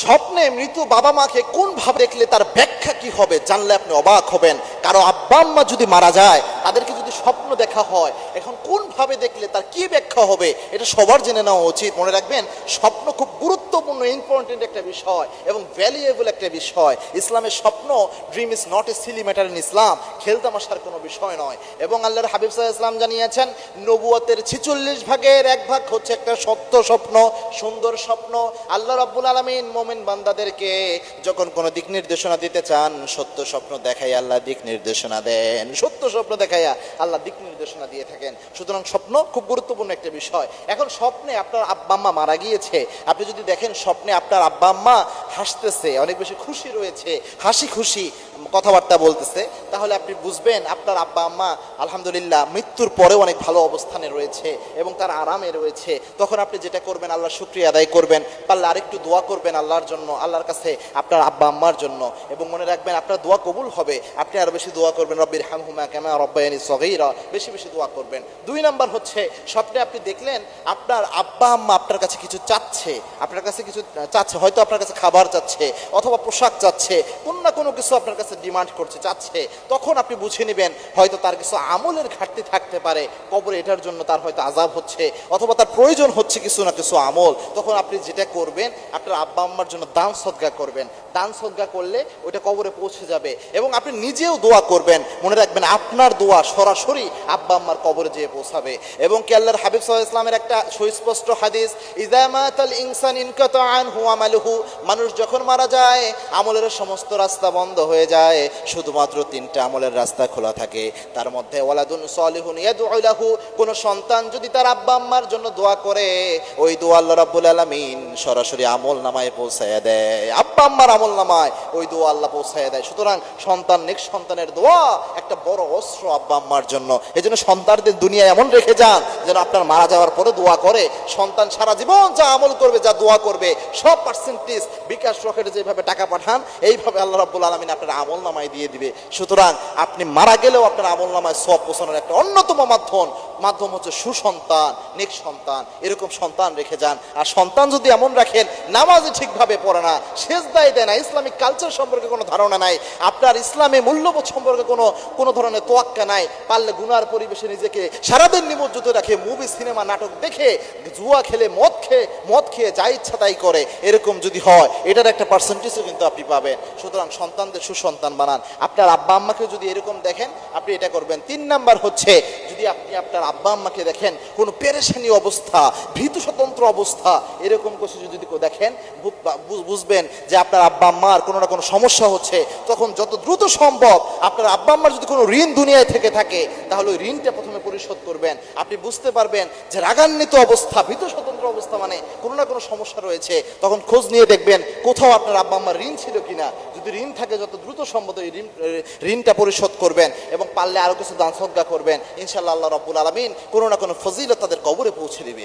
স্বপ্নে মৃত বাবা মাকে কোন ভাবে দেখলে তার ব্যাখ্যা কি হবে? জানলে আপনি অবাক হবেন। কারও আব্বা আম্মা যদি মারা যায়, তাদেরকে যদি স্বপ্ন দেখা হয়, এখন কোন ভাবে দেখলে তার কি ব্যাখ্যা হবে? এটা সবার জেনে নেওয়া উচিত। মনে রাখবেন, স্বপ্ন খুব গুরুত্বপূর্ণ ইম্পর্টেন্ট একটা বিষয় এবং ভ্যালুয়েবল একটা বিষয়। ইসলামের স্বপ্ন dream is not a silly matter in Islam খেলতামাশার কোনো বিষয় নয়। এবং আল্লাহর হাবিব সাল্লাহ ইসলাম জানিয়েছেন নবুয়তের ছিচল্লিশ ভাগের এক ভাগ হচ্ছে একটা সত্য স্বপ্ন, সুন্দর স্বপ্ন। আল্লাহ রাব্বুল আলমিন মোমেন বান্দাদেরকে যখন কোন দিক নির্দেশনা দিতে চান, সত্য স্বপ্ন দেখাই আল্লাহ দিক নির্দেশনা দেন। সত্য স্বপ্ন দেখাইয়া আল্লাহ দিক নির্দেশনা দিয়ে থাকেন। সুতরাং স্বপ্ন খুব গুরুত্বপূর্ণ একটা বিষয়। এখন স্বপ্নে আপনার আব্বা, আম্মা মারা গিয়েছে। আপনি যদি দেখেন স্বপ্নে আপনার আব্বা, আম্মা হাসতেছে, অনেক বেশি খুশি রয়েছে, হাসি খুশি কথাবার্তা বলতেছে, তাহলে আপনি বুঝবেন আপনার আব্বা, আম্মা আলহামদুলিল্লাহ মৃত্যুর পরেও অনেক ভালো অবস্থানে রয়েছে এবং তার আরামে রয়েছে। তখন আপনি যেটা করবেন আল্লাহ শুক্রিয়া আদায় করবেন, পারলে আরেকটু দোয়া করবেন আল্লাহর জন্য, আল্লাহর কাছে আপনার আব্বা, আম্মার জন্য। এবং মনে রাখবেন আপনার দোয়া কবুল হবে। আপনি আরও বেশি দোয়া করবেন, রব্বির হামহুমা কেমা রব্বায়ানি সগীরা বেশি বেশি দোয়া করবেন। দুই নাম্বার হচ্ছে, স্বপ্নে আপনি দেখলেন আপনার আব্বা, আম্মা আপনার কাছে কিছু চাচ্ছে। আপনার কাছে কিছু চাচ্ছে, হয়তো আপনার কাছে খাবার চাচ্ছে, অথবা পোশাক চাচ্ছে। কোনো না কোনো কিছু আপনার কাছে ডিমান্ড করছে চাচ্ছে তখন আপনি বুঝে নেবেন হয়তো তার কিছু আমলের ঘাটতি থাকতে পারে, কবরে এটার জন্য তার হয়তো আজাব হচ্ছে, অথবা তার প্রয়োজন হচ্ছে কিছু না কিছু আমল। তখন আপনি যেটা করবেন, আপনার আব্বা আম্মার জন্য দান সদ্গা করবেন। দান সদ্গা করলে ওইটা কবরে পৌঁছে যাবে এবং আপনি নিজেও দোয়া করবেন। মনে রাখবেন আপনার দোয়া সরাসরি আব্বা আম্মার কবরে যেয়ে পৌঁছাবে। এবং কি আল্লাহর হাবিব আলাইহি ইসলামের একটা সুস্পষ্ট হাদিস ইজামাতাল ইনসান ইনকাতা আনহু আমালুহু মানুষ যখন মারা যায়, আমলের সমস্ত রাস্তা বন্ধ হয়ে যায়। শুধুমাত্র তিনটা আমলের রাস্তা খোলা থাকে। তার মধ্যে, ওয়ালাদুন সলিহুন ইয়াদউ লাহু, কোন সন্তান যদি তার আব্বা আম্মার জন্য দোয়া করে, ওই দোয়া আল্লাহ রাব্বুল আলামিন সরাসরি আমল নামায় পৌঁছায় দেয়। আব্বা আমল নামায়, ওই দোয়া আল্লাহ পৌঁছায় দেয়। সুতরাং সন্তান সন্তানের দোয়া একটা বড় অস্ত্র আব্বা আম্মার জন্য। এই জন্য সন্তানদের দুনিয়ায় এমন রেখে যান যেন আপনার মারা যাওয়ার পরে দোয়া করে। সন্তান সারা জীবন যা আমল করবে, যা দোয়া করবে, সব পার্সেন্টেজ বিকাশ রকেটে যেভাবে টাকা পাঠান, এইভাবে আল্লাহ রাব্বুল আলমিন আপনার আমল নামায় দিয়ে দিবে। সুতরাং আপনি মারা গেলেও আপনার আমল নামায় সব পোষণের একটা অন্যতম মাধ্যম মাধ্যম হচ্ছে সুসন্তান, নেক সন্তান। এরকম সন্তান রেখে যান। আর সন্তান যদি এমন রাখেন, নামাজে ঠিকভাবে পড়ে না শেষ দায় দেয় না। ইসলামিক কালচার সম্পর্কে কোনো ধারণা নাই। আপনার ইসলামে মূল্যবোধ সম্পর্কে কোনো কোনো ধরনের তোয়াক্কা নাই। পারলে গুনার পরিবেশে নিজেকে সারাদিন নিমজ্জিত রাখে মুভি সিনেমা নাটক দেখে, জুয়া খেলে, মদ খেয়ে মদ খেয়ে যা ইচ্ছা তাই করে। এরকম যদি হয়, এটার একটা পার্সেন্টেজও কিন্তু আপনি পাবেন। সুতরাং সন্তানদের সুসন্তান বানান। আপনার আব্বা আম্মাকে যদি এরকম দেখেন, আপনি এটা করবেন। তিন নাম্বার হচ্ছে, যদি আপনি আপনার আব্বা আম্মাকে দেখেন, কোনো পেরেশানি অবস্থা, ভীত স্বতন্ত্র অবস্থা, এরকম কিছু যদি দেখেন বুঝবেন যে আপনার আব্বা আম্মার কোনো না কোনো সমস্যা হচ্ছে, তখন যত দ্রুত সম্ভব আপনার আব্বা আম্মার যদি কোনো ঋণ দুনিয়ায় থেকে থাকে, তাহলে ওই ঋণটা প্রথমে পরিশোধ করবেন। আপনি বুঝতে পারবেন যে রাগান্বিত অবস্থা, ভীত স্বতন্ত্র অবস্থা মানে কোনো না কোনো সমস্যা রয়েছে। তখন খোঁজ নিয়ে দেখবেন কোথাও আপনার আব্বা আম্মার ঋণ ছিল কিনা। যদি ঋণ থাকে, যত দ্রুত সম্ভব এই ঋণ, ঋণটা পরিশোধ করবেন এবং পারলে আরও কিছু দান সদ্গা করবেন। ইনশাল্লাহ আল্লাহ রব্বুল আলমিন কোনো না কোনো ফজিলত তাদের কবরে পৌঁছে দিবে